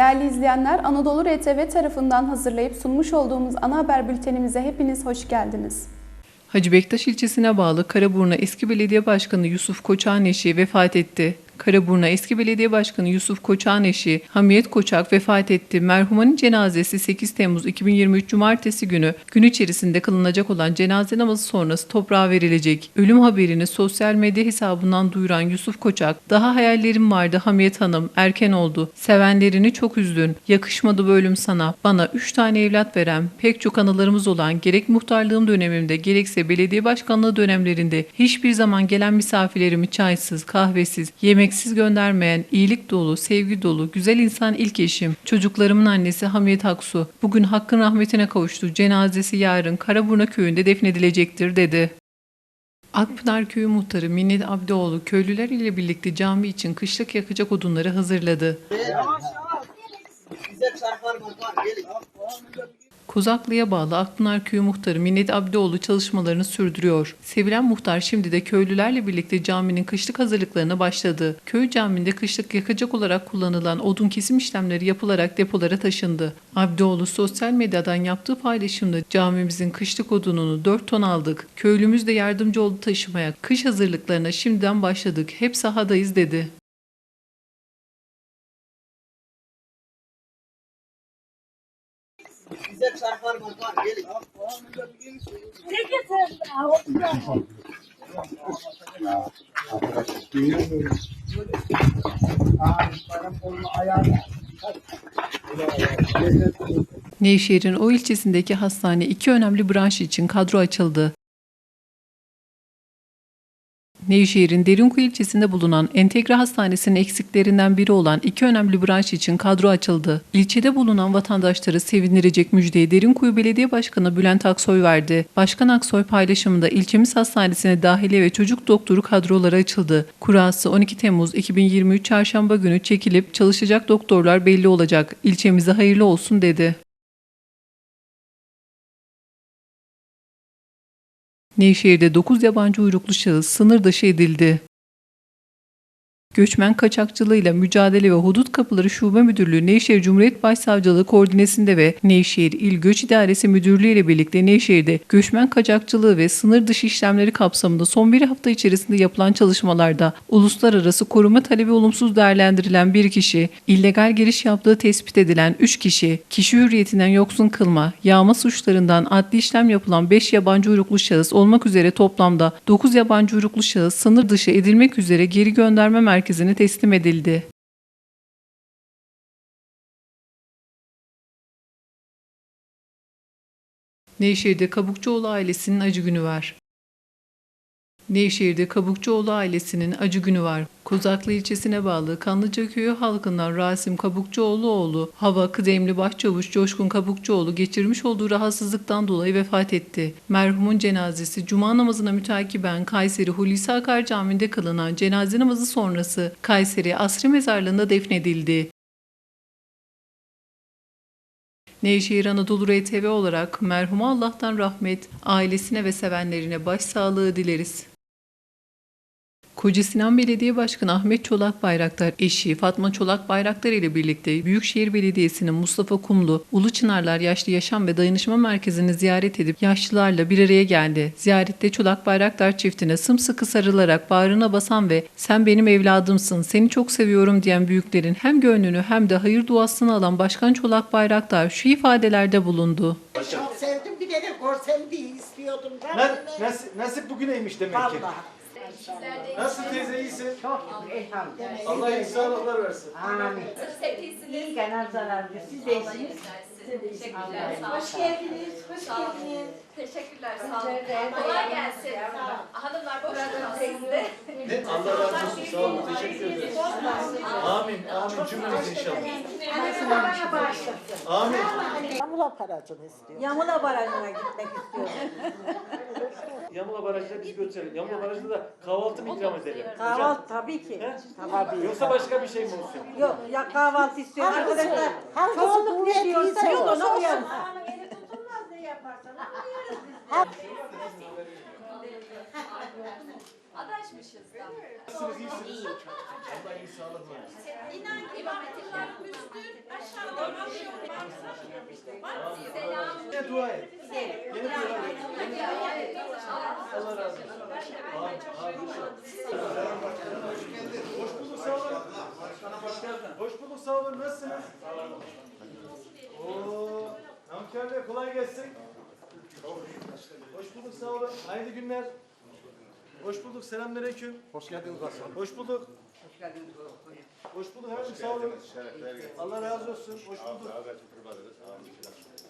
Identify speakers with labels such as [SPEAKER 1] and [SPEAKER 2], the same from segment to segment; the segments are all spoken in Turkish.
[SPEAKER 1] Değerli izleyenler, Anadolu RTV tarafından hazırlayıp sunmuş olduğumuz ana haber bültenimize hepiniz hoş geldiniz.
[SPEAKER 2] Hacı Bektaş ilçesine bağlı Karaburna eski belediye başkanı Yusuf Koçak'ın eşi vefat etti. Karaburna eski belediye başkanı Yusuf Koçak'ın eşi Hamiyet Koçak vefat etti. Merhumanın cenazesi 8 Temmuz 2023 Cumartesi günü gün içerisinde kılınacak olan cenaze namazı sonrası toprağa verilecek. Ölüm haberini sosyal medya hesabından duyuran Yusuf Koçak, daha hayallerim vardı Hamiyet Hanım, erken oldu. Sevenlerini çok üzdün. Yakışmadı bu ölüm sana. Bana 3 tane evlat veren, pek çok anılarımız olan gerek muhtarlığım dönemimde gerekse belediye başkanlığı dönemlerinde hiçbir zaman gelen misafirlerimi çaysız, kahvesiz, yemeksiz göndermeyen, iyilik dolu, sevgi dolu, güzel insan ilk eşim, çocuklarımın annesi Hamiyet Aksu. Bugün hakkın rahmetine kavuştu. Cenazesi yarın Karaburna köyünde defnedilecektir dedi. Akpınar Köyü Muhtarı Minnet Abdioğlu köylüler ile birlikte cami için kışlık yakacak odunları hazırladı.
[SPEAKER 3] Bize çarpar bakar gelin.
[SPEAKER 2] Kozaklı'ya bağlı Akpınar Köyü Muhtarı Minnet Abdioğlu çalışmalarını sürdürüyor. Sevilen muhtar şimdi de köylülerle birlikte caminin kışlık hazırlıklarına başladı. Köy caminde kışlık yakacak olarak kullanılan odun kesim işlemleri yapılarak depolara taşındı. Abdioğlu sosyal medyadan yaptığı paylaşımda camimizin kışlık odununu 4 ton aldık. Köylümüz de yardımcı oldu taşımaya. Kış hazırlıklarına şimdiden başladık. Hep sahadayız dedi. Nevşehir'in o ilçesindeki hastane iki önemli branş için kadro açıldı. Nevşehir'in Derinkuyu ilçesinde bulunan Entegre Hastanesi'nin eksiklerinden biri olan iki önemli branş için kadro açıldı. İlçede bulunan vatandaşları sevindirecek müjdeyi Derinkuyu Belediye Başkanı Bülent Aksoy verdi. Başkan Aksoy paylaşımında ilçemiz hastanesine dahiliye ve çocuk doktoru kadroları açıldı. Kurası 12 Temmuz 2023 Çarşamba günü çekilip çalışacak doktorlar belli olacak. İlçemize hayırlı olsun dedi. Nevşehir'de 9 yabancı uyruklu şahıs sınır dışı edildi. Göçmen kaçakçılığıyla mücadele ve hudut kapıları şube müdürlüğü Nevşehir Cumhuriyet Başsavcılığı koordinesinde ve Nevşehir İl Göç İdaresi Müdürlüğü ile birlikte Nevşehir'de göçmen kaçakçılığı ve sınır dışı işlemleri kapsamında son bir hafta içerisinde yapılan çalışmalarda uluslararası koruma talebi olumsuz değerlendirilen bir kişi, illegal giriş yaptığı tespit edilen 3 kişi, kişi hürriyetinden yoksun kılma, yağma suçlarından adli işlem yapılan 5 yabancı uyruklu şahıs olmak üzere toplamda 9 yabancı uyruklu şahıs sınır dışı edilmek üzere geri gönderme merkezine teslim edildi. Nevşehir'de Kabukçuoğlu ailesinin acı günü var. Nevşehir'de Kabukçuoğlu ailesinin acı günü var. Kozaklı ilçesine bağlı Kanlıca köyü halkından Rasim Kabukçuoğlu oğlu Hava Kıdemli Başçavuş Coşkun Kabukçuoğlu geçirmiş olduğu rahatsızlıktan dolayı vefat etti. Merhumun cenazesi Cuma namazına mütakiben Kayseri Hulusi Akar Camii'nde kılınan cenaze namazı sonrası Kayseri Asri Mezarlığı'nda defnedildi. Nevşehir Anadolu RTV olarak merhuma Allah'tan rahmet, ailesine ve sevenlerine başsağlığı dileriz. Koca Sinan Belediye Başkanı Ahmet Çolak Bayraktar, eşi Fatma Çolak Bayraktar ile birlikte Büyükşehir Belediyesi'nin Mustafa Kumlu, Ulu Çınarlar Yaşlı Yaşam ve Dayanışma Merkezi'ni ziyaret edip yaşlılarla bir araya geldi. Ziyarette Çolak Bayraktar çiftine sımsıkı sarılarak bağrına basan ve sen benim evladımsın, seni çok seviyorum diyen büyüklerin hem gönlünü hem de hayır duasını alan Başkan Çolak Bayraktar şu ifadelerde bulundu.
[SPEAKER 4] Çok sevdim bir de diye istiyordum.
[SPEAKER 5] Nasip, nasip bugüneymiş demek ki.
[SPEAKER 4] Vallahi.
[SPEAKER 5] Nasıl teyze iyisin?
[SPEAKER 4] Çok elhamdülillah.
[SPEAKER 5] Allah iyi sağlıklar versin.
[SPEAKER 4] Amin. İyi genel zararlı. Siz de iyisiniz.
[SPEAKER 6] Teşekkürler. Sağ olun.
[SPEAKER 4] Hoş geldiniz. Hoş
[SPEAKER 6] Sağ olun.
[SPEAKER 4] geldiniz.
[SPEAKER 6] Teşekkürler. Sağ olun. Kolay gelsin. Hanımlar boş durun sizde.
[SPEAKER 5] Allah razı olsun. Sağ olun. Teşekkür ederiz. Amin. Amin. Cümlemiz inşallah.
[SPEAKER 4] Bana bağışlasın.
[SPEAKER 5] Amin.
[SPEAKER 4] Yamula paracını istiyor.
[SPEAKER 7] Yamula Barajı'na gitmek istiyorum.
[SPEAKER 5] Yamula Barajı'na biz götürelim. Yamula Barajı'nda da kahvaltı mı ikram edelim?
[SPEAKER 7] Kahvaltı tabii ki.
[SPEAKER 5] He?
[SPEAKER 4] Tabii.
[SPEAKER 5] Yoksa başka bir şey mi olsun?
[SPEAKER 7] Yok ya kahvaltı istiyorum arkadaşlar. Çoğunluk ne diyorsa yok
[SPEAKER 4] olsun.
[SPEAKER 7] ona uyarım.
[SPEAKER 6] Adaş alışmışız da.
[SPEAKER 5] Nasılsınız? İyisiniz? Allah iyi sağlık versin.
[SPEAKER 6] İnan İmam Hatipler üstün aşağıda Selam.
[SPEAKER 5] Yine dua et. Yine dua et. Allah razı olsun. Amin. Amin. Hoş bulduk sağ olun. Hoş geldin. Hoş bulduk sağ olun. Nasılsınız? Oo, Namkar Bey kolay gelsin. Hoş bulduk sağ olun. Hayırlı günler. Hoş bulduk. Selamünaleyküm.
[SPEAKER 8] Hoş geldiniz başkanım.
[SPEAKER 5] Hoş bulduk. Hoş bulduk efendim sağ olun. Allah razı olsun. Hoş bulduk.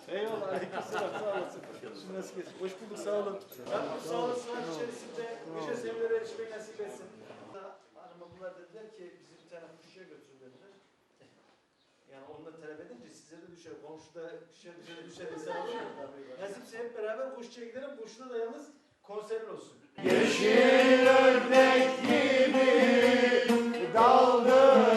[SPEAKER 5] Eyvallah. Aleykümselam. Sağ olasın. Şimdi nasıl geçsin? Hoş bulduk. Sağ olun. Rabbim sağ olun. Sınav içerisinde nice seviyeler erişmek nasip etsin. Hanıma bunlar dediler ki bizi bir tane kuşçuya götürün dediler. Yani onunla talep edince size de düşer. Komşuda düşer, düşer ya. Nasipse hep beraber kuşçuya gidelim. Kuşçuda da yalnız konserin olsun. Allah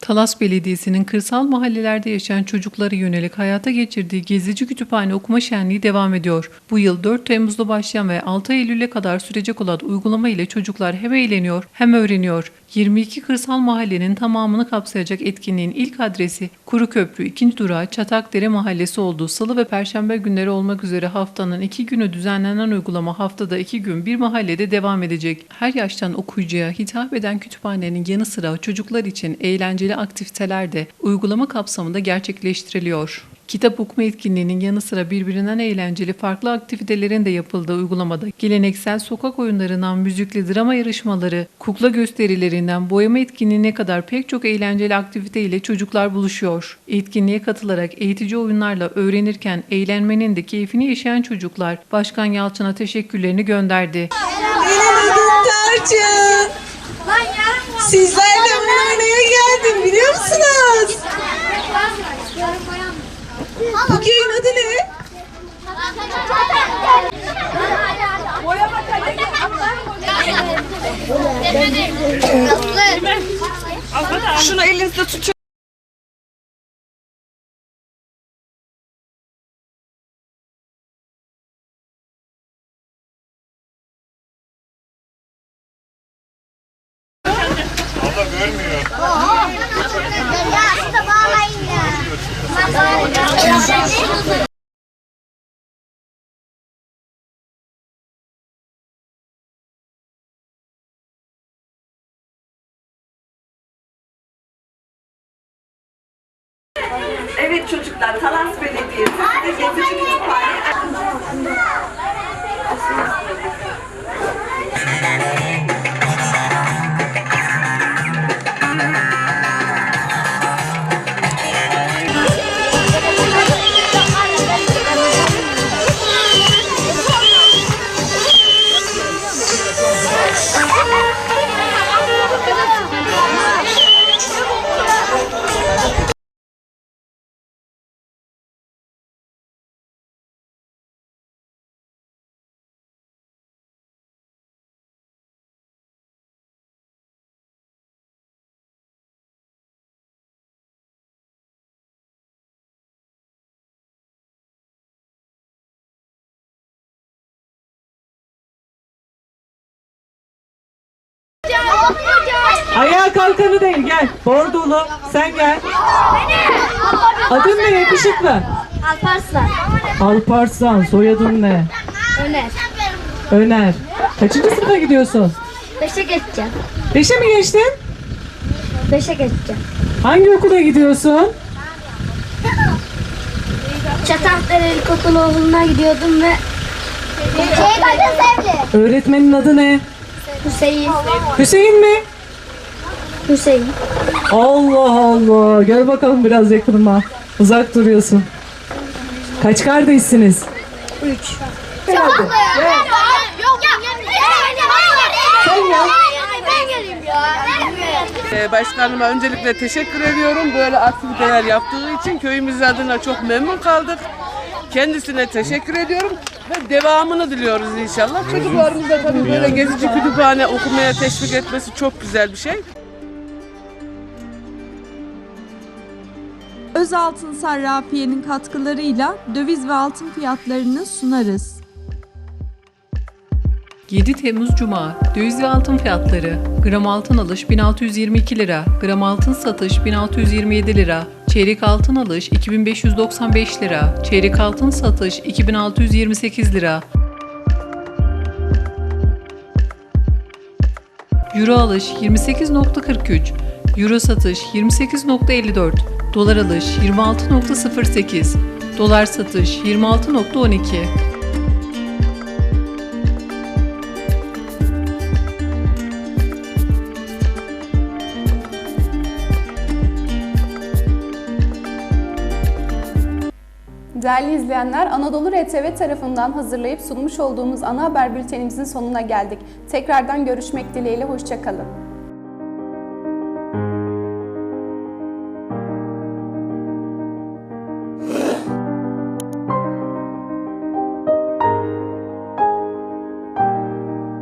[SPEAKER 2] Talas Belediyesi'nin kırsal mahallelerde yaşayan çocuklara yönelik hayata geçirdiği gezici kütüphane okuma şenliği devam ediyor. Bu yıl 4 Temmuz'da başlayan ve 6 Eylül'e kadar sürecek olan uygulama ile çocuklar hem eğleniyor hem öğreniyor. 22 kırsal mahallenin tamamını kapsayacak etkinliğin ilk adresi Kuruköprü 2. durağı Çatakdere Mahallesi olduğu salı ve perşembe günleri olmak üzere haftanın 2 günü düzenlenen uygulama haftada 2 gün bir mahallede devam edecek. Her yaştan okuyucuya hitap eden kütüphanenin yanı sıra çocuklar için eğlenceli aktiviteler de uygulama kapsamında gerçekleştiriliyor. Kitap okuma etkinliğinin yanı sıra birbirinden eğlenceli farklı aktivitelerin de yapıldığı uygulamada geleneksel sokak oyunlarından müzikli drama yarışmaları, kukla gösterilerinden boyama etkinliğine kadar pek çok eğlenceli aktivite ile çocuklar buluşuyor. Etkinliğe katılarak eğitici oyunlarla öğrenirken eğlenmenin de keyfini yaşayan çocuklar Başkan Yalçın'a teşekkürlerini gönderdi.
[SPEAKER 9] Tarçın. Bu köyün adı ne? Şunu elinizde tutun. Evet çocuklar, Talas Belediyesi size gezici
[SPEAKER 8] Ayağa kalkanı değil gel. Bordolu sen gel. Adın ne yakışıklı?
[SPEAKER 10] Alparslan.
[SPEAKER 8] Alparslan soyadın ne?
[SPEAKER 10] Öner.
[SPEAKER 8] Öner. Kaçıncı sınıfa gidiyorsun?
[SPEAKER 10] Beşe geçeceğim.
[SPEAKER 8] Beşe mi geçtin?
[SPEAKER 10] Beşe geçeceğim.
[SPEAKER 8] Hangi okula gidiyorsun?
[SPEAKER 10] Çatankdere İlkokulu okuluna gidiyordum ve Şey.
[SPEAKER 8] Öğretmenin adı ne?
[SPEAKER 10] Hüseyin.
[SPEAKER 8] Hüseyin mi?
[SPEAKER 10] Hüseyin.
[SPEAKER 8] Allah Allah. Gel bakalım biraz yakınıma. Uzak duruyorsun. Kaç kardeşsiniz?
[SPEAKER 10] Üç. Ya.
[SPEAKER 11] Ee, Başkanıma öncelikle teşekkür ediyorum. Böyle aktiviteler yaptığı için köyümüz adına çok memnun kaldık. Kendisine teşekkür ediyorum ve devamını diliyoruz inşallah. Çocuklarımız da tabii böyle gezici kütüphane okumaya teşvik etmesi çok güzel bir şey.
[SPEAKER 9] Özaltın Sarrafiye'nin katkılarıyla döviz ve altın fiyatlarını sunarız.
[SPEAKER 2] 7 Temmuz Cuma döviz ve altın fiyatları gram altın alış 1622 lira, gram altın satış 1627 lira, çeyrek altın alış 2595 lira, çeyrek altın satış 2628 lira. Euro alış 28.43, Euro satış 28.54, dolar alış 26.08, dolar satış 26.12.
[SPEAKER 1] Değerli izleyenler, Anadolu RTV tarafından hazırlayıp sunmuş olduğumuz ana haber bültenimizin sonuna geldik. Tekrardan görüşmek dileğiyle, hoşçakalın.